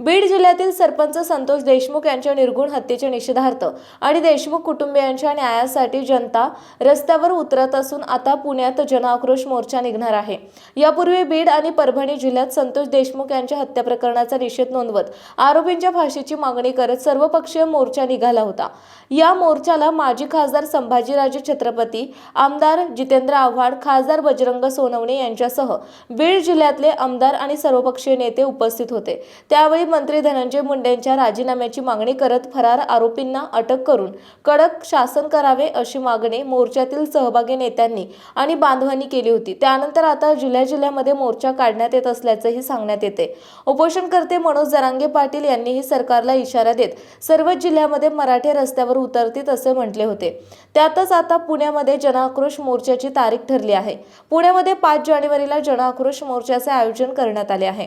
बीड जिल्ह्यातील सरपंच संतोष देशमुख यांच्या निर्गुण हत्येच्या निषेधार्थ आणि देशमुख कुटुंबियांच्या न्यायासाठी जनता रस्त्यावर उतरत असून आता पुण्यात जनआक्रोश मोर्चा निघणार आहे. यापूर्वी बीड आणि परभणी जिल्ह्यात संतोष देशमुख यांच्या हत्या प्रकरणाचा निषेध नोंदवत आरोपींच्या फाशीची मागणी करत सर्वपक्षीय मोर्चा निघाला होता. या मोर्चाला माजी खासदार संभाजीराजे छत्रपती आमदार जितेंद्र आव्हाड खासदार बजरंग सोनवणे यांच्यासह बीड जिल्ह्यातले आमदार आणि सर्वपक्षीय नेते उपस्थित होते. त्यावेळी मंत्री धनंजय मुंडेंच्या राजीनाम्याची मागणी करत फरार आरोपींना अटक करून कडक शासन करावे अशी मागणी मोर्चातील सहभागी नेत्यांनी आणि बांधवांनी केली होती. त्यानंतर आता जिल्ह्या जिल्ह्यामध्ये मोर्चा काढण्यात येत असल्याचंही सांगण्यात येते. उपोषणकर्ते मनोज जरांगे पाटील यांनीही सरकारला इशारा देत सर्वच जिल्ह्यामध्ये मराठे रस्त्यावर उतरतील असे म्हटले होते. त्यातच आता पुण्यामध्ये जनाक्रोश मोर्चाची तारीख ठरली आहे. पुण्यामध्ये पाच जानेवारीला जनाक्रोश मोर्चाचे आयोजन करण्यात आले आहे.